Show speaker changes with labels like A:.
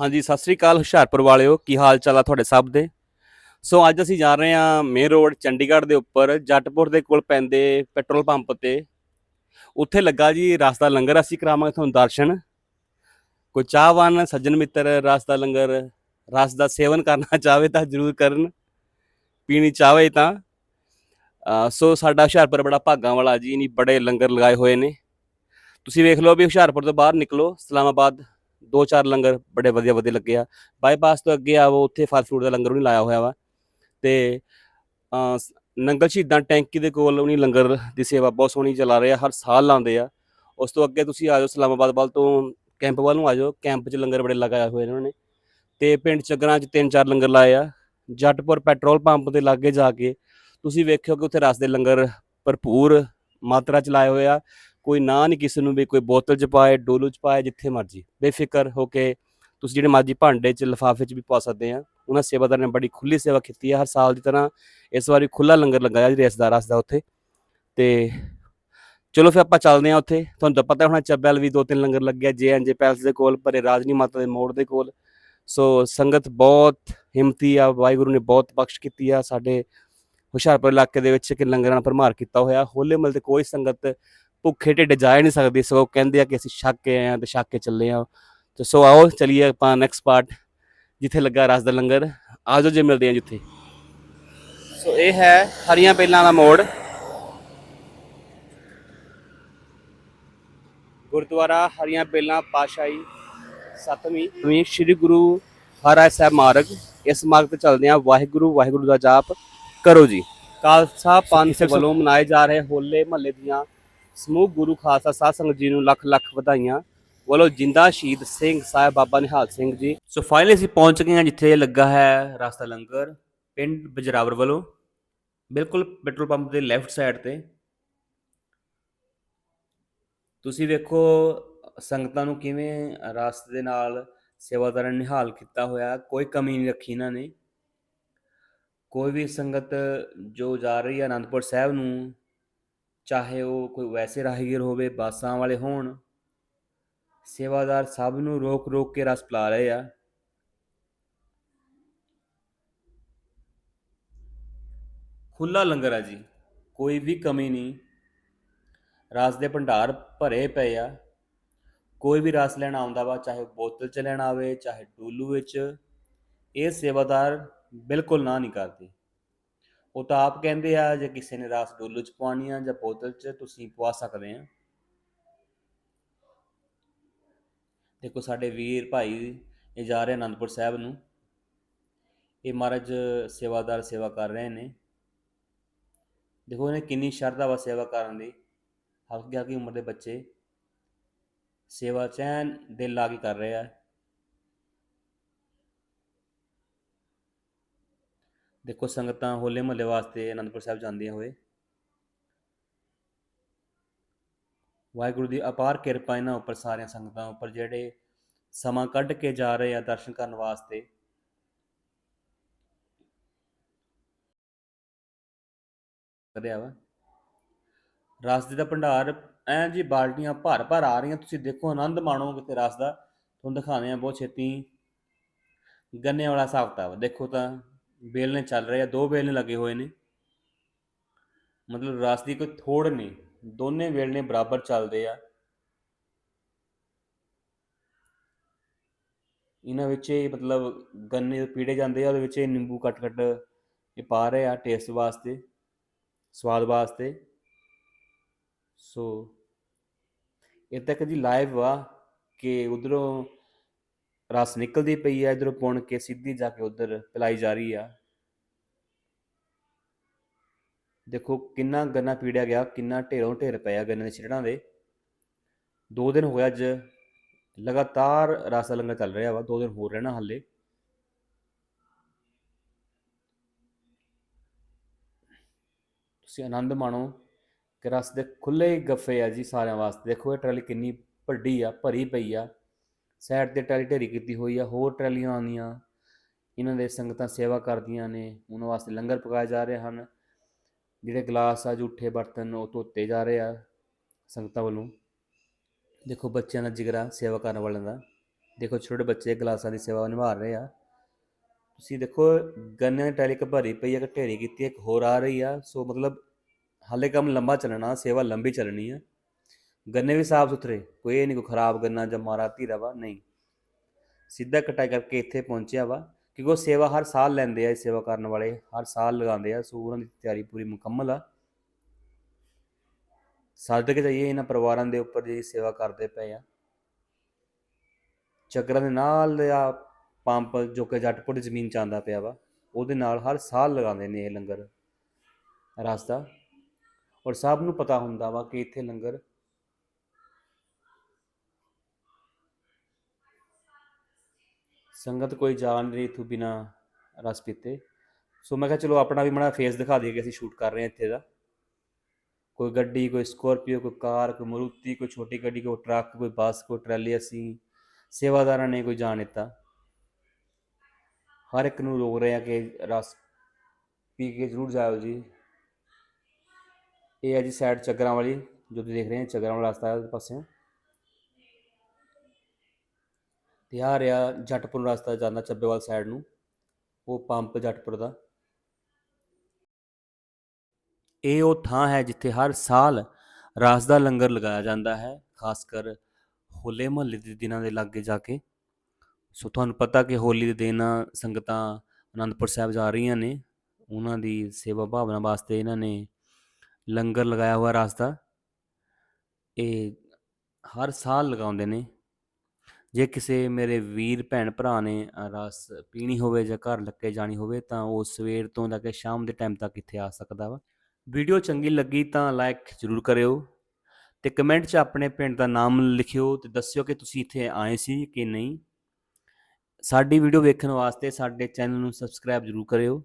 A: ਹਾਂਜੀ, ਸਤਿ ਸ੍ਰੀ ਅਕਾਲ ਹੁਸ਼ਿਆਰਪੁਰ ਵਾਲਿਓ। ਕੀ ਹਾਲ ਚਾਲ ਆ ਤੁਹਾਡੇ ਸਭ ਦੇ? ਸੋ ਅੱਜ ਅਸੀਂ ਜਾ ਰਹੇ ਹਾਂ ਮੇਨ ਰੋਡ ਚੰਡੀਗੜ੍ਹ ਦੇ ਉੱਪਰ, ਜੱਟਪੁਰ ਦੇ ਕੋਲ ਪੈਂਦੇ ਪੈਟਰੋਲ ਪੰਪ ਤੇ। ਉੱਥੇ ਲੱਗਾ ਜੀ ਰਸ ਦਾ ਲੰਗਰ, ਅਸੀਂ ਕਰਾਵਾਂਗੇ ਤੁਹਾਨੂੰ ਦਰਸ਼ਨ। ਕੋਈ ਚਾਹਵਾਨ ਸੱਜਣ ਮਿੱਤਰ ਰਸ ਦਾ ਲੰਗਰ, ਰਸ ਦਾ ਸੇਵਨ ਕਰਨਾ ਚਾਹਵੇ ਤਾਂ ਜਰੂਰ ਕਰਨ। ਪੀਣੀ ਚਾਹਵੇ ਤਾਂ। ਸੋ ਸਾਡਾ ਹੁਸ਼ਿਆਰਪੁਰ ਬੜਾ ਭਾਗਾਂ ਵਾਲਾ ਜੀ ਨਹੀਂ ਬੜੇ ਲੰਗਰ ਲਗਾਏ ਹੋਏ ਨੇ। ਤੁਸੀਂ ਵੇਖ ਲਓ ਵੀ ਹੁਸ਼ਿਆਰਪੁਰ ਤੋਂ ਬਾਹਰ ਨਿਕਲੋ ਇਸਲਾਮਾਬਾਦ ਦੋ ਚਾਰ ਲੰਗਰ ਬੜੇ ਵਧੀਆ ਵਧੀਆ ਲੱਗੇ ਆ। ਬਾਈਪਾਸ ਤੋਂ ਅੱਗੇ ਆਵੋ ਉੱਥੇ ਫਾਸਟ ਫੂਡ ਦਾ ਲੰਗਰ ਵੀ ਲਾਇਆ ਹੋਇਆ ਵਾ। ਤੇ ਨੰਗਲ ਸ਼ਹੀਦਾਂ ਟੈਂਕੀ ਦੇ ਕੋਲ ਉਹਨੇ ਲੰਗਰ ਦੀ ਸੇਵਾ ਬਹੁਤ ਸੋਹਣੀ ਚਲਾ ਰਹੇ ਆ, ਹਰ ਸਾਲ ਲਾਉਂਦੇ ਆ। ਉਸ ਤੋਂ ਅੱਗੇ ਤੁਸੀਂ ਆ ਜਾਓ, ਇਸਲਾਮਾਬਾਦ ਵੱਲ ਤੋਂ ਕੈਂਪ ਵੱਲ ਨੂੰ ਆ ਜਾਓ, ਕੈਂਪ 'ਚ ਲੰਗਰ ਬੜੇ ਲਗਾਇਆ ਹੋਏ ਨੇ ਉਹਨਾਂ ਨੇ। ਤੇ ਪਿੰਡ ਚੱਗਰਾਂ 'ਚ ਤਿੰਨ ਚਾਰ ਲੰਗਰ ਲਾਏ ਆ। ਜੱਟਪੁਰ ਪੈਟਰੋਲ ਪੰਪ ਦੇ ਲਾਗੇ ਜਾ ਕੇ ਤੁਸੀਂ ਵੇਖਿਓ ਕਿ ਉੱਥੇ ਰਸ ਦੇ ਲੰਗਰ ਭਰਪੂਰ ਮਾਤਰਾ 'ਚ ਲਾਏ ਹੋਏ ਆ। ਕੋਈ ਨਾ ਨਹੀਂ ਕਿਸੇ ਨੂੰ ਵੀ ਕੋਈ ਬੋਤਲ 'ਚ ਪਾਏ, ਡੋਲੂ 'ਚ ਪਾਏ, ਜਿੱਥੇ ਮਰਜ਼ੀ। ਬੇਫਿਕਰ ਹੋ ਕੇ ਤੁਸੀਂ ਜਿਹੜੇ ਮਰਜ਼ੀ ਭਾਂਡੇ 'ਚ ਲਿਫਾਫੇ 'ਚ ਵੀ ਪਾ ਸਕਦੇ ਆ। ਉਹਨਾਂ ਸੇਵਾਦਾਰ ਨੇ ਬੜੀ ਖੁੱਲੀ ਸੇਵਾ ਕੀਤੀ ਹੈ ਹਰ ਸਾਲ ਦੀ ਤਰ੍ਹਾਂ ਇਸ ਵਾਰੀ ਖੁੱਲਾ ਲੰਗਰ ਲਗਾਇਆ ਜੀ ਰਸਦਾਰ ਰਸ ਦਾ ਉੱਥੇ। ਤੇ ਚਲੋ ਫਿਰ ਆਪਾਂ ਚੱਲਦੇ ਆ ਉੱਥੇ। ਤੁਹਾਨੂੰ ਤਾਂ ਪਤਾ ਹੋਣਾ ਚੱਬਲ ਵੀ ਦੋ ਤਿੰਨ ਲੰਗਰ ਲੱਗਿਆ ਜੇ ਐਨ ਜੇ ਪੈਲਸ ਦੇ ਕੋਲ ਪਰੇ ਰਾਜਨੀ ਮਾਤਾ ਦੇ ਮੋੜ ਦੇ ਕੋਲ। ਸੋ ਸੰਗਤ ਬਹੁਤ ਹਿੰਮਤੀ ਆ, ਵਾਹਿਗੁਰੂ ਨੇ ਬਹੁਤ ਬਖਸ਼ ਕੀਤੀ ਆ। ਸਾਡੇ ਹੁਸ਼ਿਆਰਪੁਰ ਇਲਾਕੇ ਦੇ ਵਿੱਚ ਕਿ ਲੰਗਰਾਂ ਨਾਲ ਭਰਮਾਰ ਕੀਤਾ ਹੋਇਆ। ਹੋਲੇ ਮਹੱਲੇ ਤੇ ਕੋਈ ਸੰਗਤ ਭੁੱਖੇ ਢਿੱਡ ਜਾ ਹੀ ਨਹੀਂ ਸਕਦੇ, ਸਗੋਂ ਕਹਿੰਦੇ ਆ ਕਿ ਅਸੀਂ ਛੱਕ ਕੇ ਆਏ ਆ ਤੇ ਛੱਕ ਕੇ ਚੱਲੇ ਆ ਤੇ ਸੋ ਆਓ, ਚਲਿਏ ਆਪਾਂ ਨੈਕਸਟ ਪਾਰਟ ਜਿੱਥੇ ਲੱਗਾ ਰਸ ਦਾ ਲੰਗਰ। ਆਜੋ ਜੇ ਮਿਲਦੇ ਆ ਜਿੱਥੇ। ਸੋ ਇਹ ਹੈ ਹਰੀਆਂ ਬੇਲਾਂ ਦਾ ਮੋੜ। ਗੁਰਦੁਆਰਾ ਹਰੀਆਂ ਬੇਲਾਂ ਪਾਸ਼ਾਹੀ ਸਤਵੀਂ ਵੀ ਸ੍ਰੀ ਗੁਰੂ ਹਰਿ ਸਾਹਿਬ ਮਾਰਗ। ਇਸ ਮਾਰਗ ਤੇ ਚੱਲਦੇ ਆ ਵਾਹਿਗੁਰੂ ਵਾਹਿਗੁਰੂ ਦਾ ਜਾਪ ਕਰੋ ਜੀ। ਖਾਲਸਾ ਪੰਥ ਵੱਲੋਂ ਮਨਾਏ ਜਾ ਰਹੇ ਹੋਲੇ ਮਹੱਲੇ ਦੀਆਂ ਸਮੂਹ ਗੁਰੂ ਖਾਲਸਾ ਸਾਧ ਸੰਗਤ ਜੀ ਨੂੰ ਲੱਖ ਲੱਖ ਵਧਾਈਆਂ। ਵੱਲੋਂ ਜਿੰਦਾ ਸ਼ਹੀਦ ਸਿੰਘ ਸਾਹਿਬ ਬਾਬਾ ਨਿਹਾਲ ਸਿੰਘ ਜੀ। ਸੋ ਫਾਈਨਲੀ ਅਸੀਂ ਪਹੁੰਚ ਗਏ ਹਾਂ ਜਿੱਥੇ ਲੱਗਾ ਹੈ ਰਸਤਾ ਲੰਗਰ, ਪਿੰਡ ਬਜਰਾਵਰ ਵੱਲੋਂ। ਬਿਲਕੁਲ ਪੈਟਰੋਲ ਪੰਪ ਦੇ ਲੈਫਟ ਸਾਈਡ ਤੇ। ਤੁਸੀਂ ਵੇਖੋ, ਸੰਗਤਾਂ ਨੂੰ ਕਿਵੇਂ ਰਸਤੇ ਦੇ ਨਾਲ ਸੇਵਾਦਾਰਾਂ ਨਿਹਾਲ ਕੀਤਾ ਹੋਇਆ, ਕੋਈ ਕਮੀ ਨਹੀਂ ਰੱਖੀ ਇਹਨਾਂ ਨੇ। ਕੋਈ ਵੀ ਸੰਗਤ ਜੋ ਜਾ ਰਹੀ ਹੈ ਅਨੰਦਪੁਰ ਸਾਹਿਬ ਨੂੰ ਚਾਹੇ ਉਹ ਕੋਈ ਵੈਸੇ ਰਾਹਗੀਰ ਹੋਵੇ, ਬੱਸਾਂ ਵਾਲੇ ਹੋਣ, ਸੇਵਾਦਾਰ ਸਭ ਨੂੰ ਰੋਕ ਰੋਕ ਕੇ ਰਸ ਪਿਲਾ ਰਹੇ ਆ। ਖੁੱਲਾ ਲੰਗਰ ਆ ਜੀ, ਕੋਈ ਵੀ ਕਮੀ ਨਹੀਂ। ਰਸ ਦੇ ਭੰਡਾਰ ਭਰੇ ਪਏ ਆ। ਕੋਈ ਵੀ ਰਸ ਲੈਣ ਆਉਂਦਾ ਵਾ, ਚਾਹੇ ਬੋਤਲ ਚ ਲੈਣ ਆਵੇ, ਚਾਹੇ ਡੋਲੂ ਵਿੱਚ, ਇਹ ਸੇਵਾਦਾਰ ਬਿਲਕੁਲ ਨਾ ਨਹੀਂ ਕਰਦੇ। ਉਹ ਤਾਂ ਆਪ ਕਹਿੰਦੇ ਆ, ਜੇ ਕਿਸੇ ਨੇ ਰਸ ਡੋਲੂ ਚ ਪਵਾਉਣੀ ਆ ਜਾਂ ਬੋਤਲ ਚ, ਤੁਸੀਂ ਪਵਾ ਸਕਦੇ ਆ। ਦੇਖੋ ਸਾਡੇ ਵੀਰ ਭਾਈ ਇਹ ਜਾ ਰਹੇ ਅਨੰਦਪੁਰ ਸਾਹਿਬ ਨੂੰ। ਇਹ ਮਹਾਰਾਜ ਸੇਵਾਦਾਰ ਸੇਵਾ ਕਰ ਰਹੇ ਨੇ। ਦੇਖੋ ਇਹਨੇ ਕਿੰਨੀ ਸ਼ਰਧਾ ਵਾ ਸੇਵਾ ਕਰਨ ਦੀ। ਹਲਕੀ ਹਲਕੀ ਉਮਰ ਦੇ ਬੱਚੇ ਸੇਵਾ ਚੈਨ ਦਿਲ ਲਾ ਕੇ ਕਰ ਰਹੇ ਆ। ਦੇਖੋ ਸੰਗਤਾਂ ਹੋਲੇ ਮਹੱਲੇ ਵਾਸਤੇ ਅਨੰਦਪੁਰ ਸਾਹਿਬ ਜਾਂਦੀਆਂ ਹੋਏ। ਵਾਹਿਗੁਰੂ ਦੀ ਅਪਾਰ ਕਿਰਪਾ ਇਹਨਾਂ ਉੱਪਰ ਸਾਰੀਆਂ ਸੰਗਤਾਂ ਉੱਪਰ ਜਿਹੜੇ ਸਮਾਂ ਕੱਢ ਕੇ ਜਾ ਰਹੇ ਆ ਦਰਸ਼ਨ ਕਰਨ ਵਾਸਤੇ। ਕਰਿਆ ਵਾ। ਰਸ ਦੇ ਦਾ ਭੰਡਾਰ, ਐਂ ਜੀ ਬਾਲਟੀਆਂ ਭਰ ਭਰ ਆ ਰਹੀਆਂ, ਤੁਸੀਂ ਦੇਖੋ ਆਨੰਦ ਮਾਣੋ ਕਿਤੇ ਰਸ ਦਾ ਤੁਹਾਨੂੰ ਦਿਖਾਉਂਦੇ ਆ ਬਹੁਤ ਛੇਤੀ। ਗੰਨੇ ਵਾਲਾ ਹਿਸਾਬ ਕਿਤਾਬ ਦੇਖੋ ਤਾਂ ਬੇਲਨੇ ਚੱਲ ਰਹੇ ਆ, ਦੋ ਬੇਲਨੇ ਲੱਗੇ ਹੋਏ ਨੇ। ਮਤਲਬ ਰਸ ਦੀ ਕੋਈ ਥੋੜ ਨਹੀਂ, ਦੋਨੇ ਵੇਲਨੇ ਬਰਾਬਰ ਚੱਲਦੇ ਆ। ਇਹਨਾਂ ਵਿੱਚ ਇਹ ਮਤਲਬ ਗੰਨੇ ਪੀੜੇ ਜਾਂਦੇ ਆ, ਉਹਦੇ ਵਿੱਚ ਇਹ ਨਿੰਬੂ ਕੱਟ ਕੱਟ ਇਹ ਪਾ ਰਹੇ ਆ ਟੇਸਟ ਵਾਸਤੇ, ਸਵਾਦ ਵਾਸਤੇ। ਸੋ ਇਹ ਤੱਕ ਜੀ ਲਾਈਵ ਆ ਕਿ ਉਧਰੋਂ ਰਸ ਨਿਕਲਦੀ ਪਈ ਹੈ, ਇਧਰੋਂ ਪੁਣ ਕੇ ਸਿੱਧੀ ਜਾ ਕੇ ਉਧਰ ਪਿਲਾਈ ਜਾ ਰਹੀ ਆ। ਦੇਖੋ ਕਿੰਨਾ ਗੰਨਾ ਪੀੜਿਆ ਗਿਆ, ਕਿੰਨਾ ਢੇਰੋਂ ਢੇਰ ਪਿਆ ਗੰਨੇ ਦੇ ਛਿੜਾਂ ਦੇ। ਦੋ ਦਿਨ ਹੋਇਆ ਅੱਜ, ਲਗਾਤਾਰ ਰਸ ਦਾ ਲੰਗਰ ਚੱਲ ਰਿਹਾ ਵਾ, ਦੋ ਦਿਨ ਹੋਰ ਰਹਿਣਾ ਹਾਲੇ। ਤੁਸੀਂ ਆਨੰਦ ਮਾਣੋ ਕਿ ਰਸ ਦੇ ਖੁੱਲੇ ਗੱਫੇ ਆ ਜੀ ਸਾਰਿਆਂ ਵਾਸਤੇ। ਦੇਖੋ ਇਹ ਟਰਾਲੀ ਕਿੰਨੀ ਵੱਡੀ ਆ, ਭਰੀ ਪਈ ਆ। ਸਾਈਡ ਤੇ ਟਰਾਲੀ ਢੇਰੀ ਕੀਤੀ ਹੋਈ ਆ, ਹੋਰ ਟਰਾਲੀਆਂ ਆਉਂਦੀਆਂ। ਇਹਨਾਂ ਦੇ ਸੰਗਤਾਂ ਸੇਵਾ ਕਰਦੀਆਂ ਨੇ, ਉਹਨਾਂ ਵਾਸਤੇ ਲੰਗਰ ਪਕਾਏ ਜਾ ਰਹੇ ਹਨ। ਜਿਹੜੇ ਗਲਾਸ ਆ ਝੂਠੇ ਬਰਤਨ, ਉਹ ਧੋਤੇ ਜਾ ਰਹੇ ਆ ਸੰਗਤਾਂ ਵੱਲੋਂ। ਦੇਖੋ ਬੱਚਿਆਂ ਦਾ ਜਿਗਰਾ ਸੇਵਾ ਕਰਨ ਵਾਲਿਆਂ ਦਾ। ਦੇਖੋ ਛੋਟੇ ਬੱਚੇ ਗਲਾਸਾਂ ਦੀ ਸੇਵਾ ਨਿਭਾ ਰਹੇ ਆ। ਤੁਸੀਂ ਦੇਖੋ, ਗੰਨੇ ਦੀ ਟੈਲੀ ਇੱਕ ਭਰੀ ਪਈ ਹੈ ਕਿ ਢੇਰੀ ਕੀਤੀ ਇੱਕ ਹੋਰ ਆ ਰਹੀ ਆ। ਸੋ ਮਤਲਬ ਹਾਲੇ ਕੰਮ ਲੰਬਾ ਚੱਲਣਾ, ਸੇਵਾ ਲੰਬੀ ਚੱਲਣੀ ਆ। ਗੰਨੇ ਵੀ ਸਾਫ਼ ਸੁਥਰੇ, ਕੋਈ ਇਹ ਨਹੀਂ ਕੋਈ ਖਰਾਬ ਗੰਨਾ ਜਾਂ ਮਾਰਾ ਧੀਰਾ ਵਾ, ਨਹੀਂ। ਸਿੱਧਾ ਕਟਾਈ ਕਰਕੇ ਇੱਥੇ ਪਹੁੰਚਿਆ ਵਾ, ਕਿਉਂਕਿ ਉਹ ਸੇਵਾ ਹਰ ਸਾਲ ਲੈਂਦੇ ਆ, ਇਹ ਸੇਵਾ ਕਰਨ ਵਾਲੇ ਹਰ ਸਾਲ ਲਗਾਉਂਦੇ ਆ ਸੋ ਉਹਨਾਂ ਦੀ ਤਿਆਰੀ ਪੂਰੀ ਮੁਕੰਮਲ ਆ। ਸਦਕੇ ਜਾਈਏ, ਇਹਨਾਂ ਪਰਿਵਾਰਾਂ ਦੇ ਉੱਪਰ ਜਿਹੜੀ ਸੇਵਾ ਕਰਦੇ ਪਏ ਆ। ਚੱਕਰਾਂ ਦੇ ਨਾਲ ਆ, ਪੰਪ ਜੋ ਕਿ ਜੱਟਪੁਰ ਦੀ ਜ਼ਮੀਨ ਚ ਆਉਂਦਾ ਪਿਆ ਵਾ, ਉਹਦੇ ਨਾਲ ਹਰ ਸਾਲ ਲਗਾਉਂਦੇ ਨੇ ਇਹ ਲੰਗਰ। ਰਸਤਾ। ਔਰ ਸਭ ਨੂੰ ਪਤਾ ਹੁੰਦਾ ਵਾ ਕਿ ਇੱਥੇ ਲੰਗਰ ਸੰਗਤ ਕੋਈ ਜਾਣ ਰਹੀ ਇਥੋਂ ਬਿਨਾ ਰਸ ਪੀਤੇ। ਸੋ ਮੈਂ ਕਿਹਾ ਚਲੋ ਆਪਣਾ ਵੀ ਮੜਾ ਫੇਸ ਦਿਖਾ ਦਈਏ ਕਿ ਅਸੀਂ ਸ਼ੂਟ ਕਰ ਰਹੇ ਹਾਂ ਇੱਥੇ ਦਾ। ਕੋਈ ਗੱਡੀ, ਕੋਈ ਸਕੋਰਪੀਓ ਕੋਈ ਕਾਰ, ਕੋਈ ਮਰੂਤੀ, ਕੋਈ ਛੋਟੀ ਗੱਡੀ, ਕੋਈ ਟਰੱਕ, ਕੋਈ ਬੱਸ, ਕੋਈ ਟਰਾਲੀ ਅਸੀਂ ਸੇਵਾਦਾਰਾਂ ਨੇ ਕੋਈ ਜਾਣ ਦਿੱਤਾ। ਹਰ ਇੱਕ ਨੂੰ ਰੋਕ ਰਹੇ ਆ ਕਿ ਰਸ ਪੀ ਕੇ ਜ਼ਰੂਰ ਜਾਇਓ ਜੀ। ਇਹ ਹੈ ਜੀ ਸਾਈਡ ਚੱਗਰਾਂ ਵਾਲੀ, ਜੋ ਤੁਸੀਂ ਦੇਖ ਰਹੇ ਹੋ, ਚੱਗਰਾਂ ਵਾਲਾ ਰਸਤਾ ਹੈ ਉਹਦੇ ਪਾਸਿਓਂ। ਤੇ ਆ ਰਿਹਾ ਜੱਟਪੁਰ ਰਸਤਾ ਜਾਂਦਾ ਚੱਬੇਵਾਲ ਸਾਈਡ ਨੂੰ, ਉਹ ਪੰਪ ਜੱਟਪੁਰ ਦਾ। ਇਹ ਉਹ ਥਾਂ ਹੈ ਜਿੱਥੇ ਹਰ ਸਾਲ ਰਾਸ ਦਾ ਲੰਗਰ ਲਗਾਇਆ ਜਾਂਦਾ ਹੈ, ਖਾਸ ਕਰ ਹੋਲੇ ਮਹੱਲੇ ਦੇ ਦਿਨਾਂ ਦੇ ਲਾਗੇ ਜਾ ਕੇ। ਸੋ ਤੁਹਾਨੂੰ ਪਤਾ ਕਿ ਹੋਲੀ ਦੇ ਦਿਨ ਸੰਗਤਾਂ ਅਨੰਦਪੁਰ ਸਾਹਿਬ ਜਾ ਰਹੀਆਂ ਨੇ, ਉਹਨਾਂ ਦੀ ਸੇਵਾ ਭਾਵਨਾ ਵਾਸਤੇ ਇਹਨਾਂ ਨੇ ਲੰਗਰ ਲਗਾਇਆ ਹੋਇਆ ਰਾਸ ਦਾ। ਇਹ ਹਰ ਸਾਲ ਲਗਾਉਂਦੇ ਨੇ। ਜੇ ਕਿਸੇ ਮੇਰੇ ਵੀਰ ਭੈਣ ਭਰਾ ਨੇ ਰਸ ਪੀਣੀ ਹੋਵੇ ਜਾਂ ਘਰ ਲੱਗੇ ਜਾਣੀ ਹੋਵੇ, ਤਾਂ ਉਹ ਸਵੇਰ ਤੋਂ ਲੈ ਕੇ ਸ਼ਾਮ ਦੇ ਟਾਈਮ ਤੱਕ ਇੱਥੇ ਆ ਸਕਦਾ ਵਾ। ਵੀਡੀਓ ਚੰਗੀ ਲੱਗੀ ਤਾਂ ਲਾਈਕ ਜ਼ਰੂਰ ਕਰਿਓ ਤੇ ਕਮੈਂਟ 'ਚ ਆਪਣੇ ਪਿੰਡ ਦਾ ਨਾਮ ਲਿਖਿਓ ਤੇ ਦੱਸਿਓ ਕਿ ਤੁਸੀਂ ਇੱਥੇ ਆਏ ਸੀ ਕਿ ਨਹੀਂ। ਸਾਡੀ ਵੀਡੀਓ ਵੇਖਣ ਵਾਸਤੇ ਸਾਡੇ ਚੈਨਲ ਨੂੰ ਸਬਸਕ੍ਰਾਈਬ ਜ਼ਰੂਰ ਕਰਿਓ।